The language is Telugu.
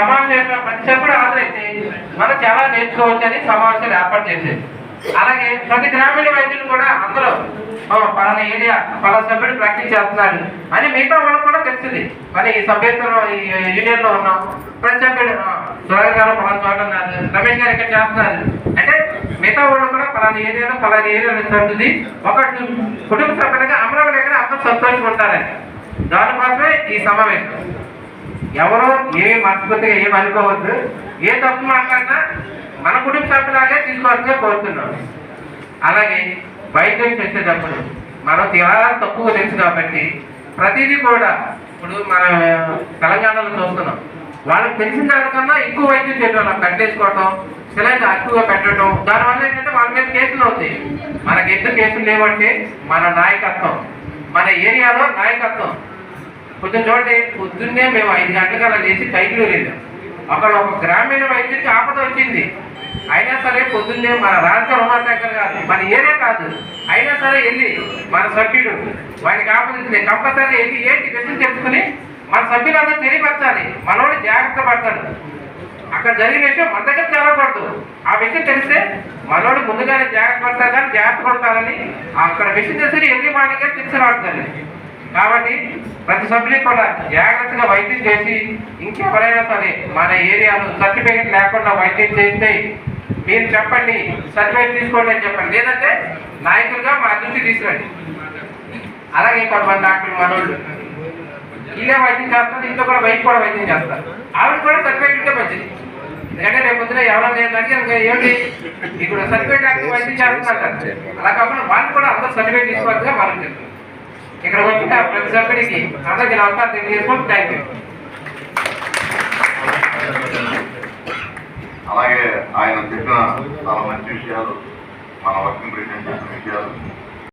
సమావేశంలో ప్రతి కూడా హాజరైతే మనం చాలా నేర్చుకోవచ్చని సమావేశాలు ఏర్పాటు చేసేది. అలాగే ప్రతి గ్రామీణ వైద్యులు కూడా అందరూ పలానా ఏరియా పలానా సభ్యుడు ప్రాక్టీస్ చేస్తున్నారు అని మిగతా వాళ్ళకి కూడా తెలిసింది. మరి ఈ సభ్యత్వంలో ఈ యూనియన్లో ఉన్నాం ప్రతి సభ్యుడు సురేష్ గారు పలానా చోట ఉన్నారు రమేష్ గారు ఇక్కడ చేస్తున్నారు. అంటే మిగతా వాళ్ళు కూడా పలానా ఏరియాలో పలానా ఏరియాలో జరుగుతుంది ఒక కుటుంబ సభ్యులుగా అమరావతి దగ్గర అందరూ సంతోషంగా ఉంటారని. దానికోసమే ఈ సమావేశం. ఎవరో ఏ మనస్ఫూర్తిగా ఏం అనుకోవద్దు. ఏ తప్పు మాట్లాడినా మన కుటుంబ సభ్యులాగే తీసుకోవాల్సిందే కోరుతున్నాం అలాగే వైద్యం చేసేటప్పుడు మనం చాలా తక్కువ తెలుసు కాబట్టి ప్రతిదీ కూడా ఇప్పుడు మన తెలంగాణలో చూస్తున్నాం. వాళ్ళకి తెలిసిన దానికన్నా ఎక్కువ వైద్యం చేయడం కట్టేసుకోవటం సిలైన్ ఎక్కువగా పెట్టడం దానివల్ల ఏంటంటే వాళ్ళ మీద కేసులు అవుతాయి. మనకి ఎందుకు కేసులు లేవంటే మన నాయకత్వం మన ఏరియాలో నాయకత్వం. కొంచెం చూడండి పొద్దున్నే మేము ఐదు గంటల లేచి టైంలో వెళ్ళాం అక్కడ ఒక గ్రామీణ వైద్యుడికి ఆపద వచ్చింది. అయినా సరే పొద్దున్నే మన రాజకీయ ఉమాశంకర్ కాదు మన ఏరియా కాదు అయినా సరే వెళ్ళి మన సభ్యుడు వాడికి ఆపద కంపల్సరీ వెళ్ళి ఏంటి విషయం తెలుసుకుని మన సభ్యులందరూ తెలియపరచాలి. మనోడు జాగ్రత్త పడతాడు. అక్కడ జరిగిన విషయం మన దగ్గర తెలవకూడదు. ఆ విషయం తెలిస్తే మనోడు ముందుగానే జాగ్రత్త పడతారు కానీ జాగ్రత్త పడతారని అక్కడ విషయం తెలిసి ఎన్ని మాటగా తీసుకురాడుతుంది కాబట్టి ప్రతి సభ్యులకు కూడా జాగ్రత్తగా వైద్యం చేసి ఇంకెవరైనా సరే మన ఏరియాలో సర్టిఫికేట్ లేకుండా వైద్యం చేస్తే మీరు చెప్పండి సర్టిఫికేట్ తీసుకోండి అని చెప్పండి. లేదంటే నాయకులుగా మా దృష్టి తీసుకురండి. అలాగే కొంతమంది డాక్టర్లు మనోళ్ళు. ఇల్లే వైద్యం చేస్తారు ఇంట్లో కూడా వైపు కూడా వైద్యం చేస్తారు. ఆవిడ కూడా సర్టిఫికేట్ ఉంటే మంచిది. ఎందుకంటే రేపు పొద్దున ఎవరో నేను అడిగాను ఏమిటి ఇప్పుడు సర్టిఫికేట్ వైద్యం చేస్తున్నారు అలా కాకుండా వాళ్ళు కూడా అందరూ సర్టిఫికేట్ తీసుకోవాలిగా మనం తెలుసు ఇక్కడ వచ్చిన ప్రతి సభ్యుడికి అందరికీ నమస్కారం తెలియజేసుకుంటూ థ్యాంక్ యూ అలాగే ఆయన చెప్పిన చాలా మంచి విషయాలు మన వర్కింగ్ ప్రెసిడెంట్ చెప్పిన విషయాలు